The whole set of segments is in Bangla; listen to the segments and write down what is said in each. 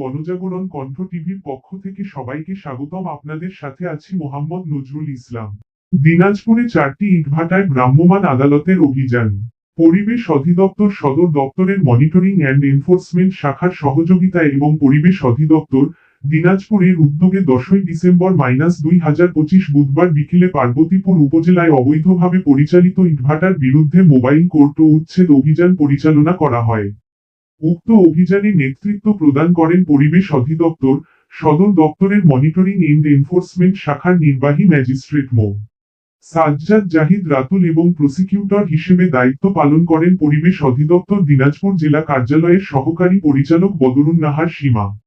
গণজাগরণ কণ্ঠ টিভির পক্ষ থেকে সবাইকে স্বাগতম। আপনাদের সাথে আছি মোহাম্মদ নজরুল ইসলাম। দিনাজপুরে চারটি ইটভাটায় ভ্রাম্যমাণ আদালতের অভিযান। পরিবেশ অধিদপ্তর সদর দপ্তরের মনিটরিং অ্যান্ড এনফোর্সমেন্ট শাখার সহযোগিতায় এবং পরিবেশ অধিদপ্তর দিনাজপুরের উদ্যোগে দশই ডিসেম্বর মাইনাস দুই হাজার পঁচিশ বুধবার বিকেলে পার্বতীপুর উপজেলায় অবৈধভাবে পরিচালিত ইটভাটার বিরুদ্ধে মোবাইল কোর্ট ও উচ্ছেদ অভিযান পরিচালনা করা হয়। উক্ত অভিযানে নেতৃত্ব প্রদান করেন পরিবেশ অধিদপ্তর, সদর দপ্তরের মনিটরিং এন্ড এনফোর্সমেন্ট শাখার নির্বাহী ম্যাজিস্ট্রেট মো. সাজ্জাদ জাহিদ রাতুল এবং প্রসিকিউটর হিসেবে দায়িত্ব পালন করেন পরিবেশ অধিদপ্তর দিনাজপুর জেলা কার্যালয়ের সহকারী পরিচালক বদরুন নাহার সীমা।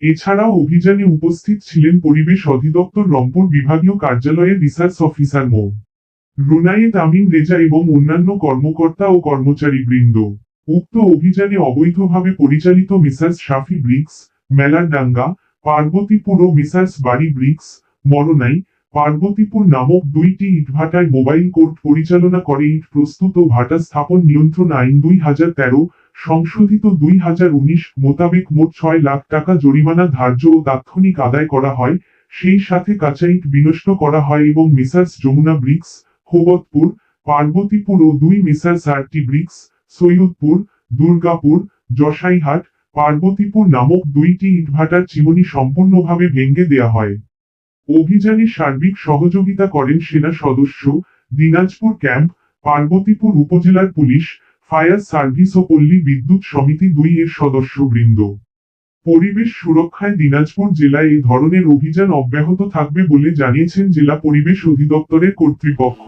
এছাড়াও অভিযানে উপস্থিত ছিলেন পরিবেশ অধিদপ্তর রংপুর বিভাগীয় কার্যালয়ের রিসার্চ অফিসার মো. রুনায়েত আমিন রেজা এবং অন্যান্য কর্মকর্তা ও কর্মচারী কর্মচারীবৃন্দ। উক্ত অভিযানে অবৈধভাবে পরিচালিত মিসার্স শাফি ব্রিক্স মেলারডাঙ্গা পার্বতীপুর ও মিসার্স বাড়ি ব্রিক্স, মরনাই, পার্বতীপুর নামক দুইটি ইটভাটায় মোবাইল কোর্ট পরিচালনা করে ইট প্রস্তুত ও ভাটা স্থাপন নিয়ন্ত্রণ আইন দুই হাজার তেরো, সংশোধিত দুই হাজার উনিশ মোতাবেক মোট ছয় লাখ টাকা জরিমানা ধার্য ও তাৎক্ষণিক আদায় করা হয়। সেই সাথে কাঁচা ইট বিনষ্ট করা হয় এবং মিসার্স যমুনা ব্রিক্স হোবতপুর পার্বতীপুর ও দুই Messrs RT Bricks Saidpur, Durgapur, Jasaihat, Parbatipur নামক দুইটি ইটভাটার চিমনি সম্পূর্ণভাবে ভেঙে দেয়া হয়। অভিযানে সার্বিক সহযোগিতা করেন সেনা সদস্য, দিনাজপুর ক্যাম্প, পার্বতীপুর উপজেলার পুলিশ, ফায়ার সার্ভিস ও পল্লী বিদ্যুৎ সমিতি দুই এর সদস্যবৃন্দ। পরিবেশ সুরক্ষায় দিনাজপুর জেলায় এ ধরনের অভিযান অব্যাহত থাকবে বলে জানিয়েছেন জেলা পরিবেশ অধিদপ্তরের কর্তৃপক্ষ।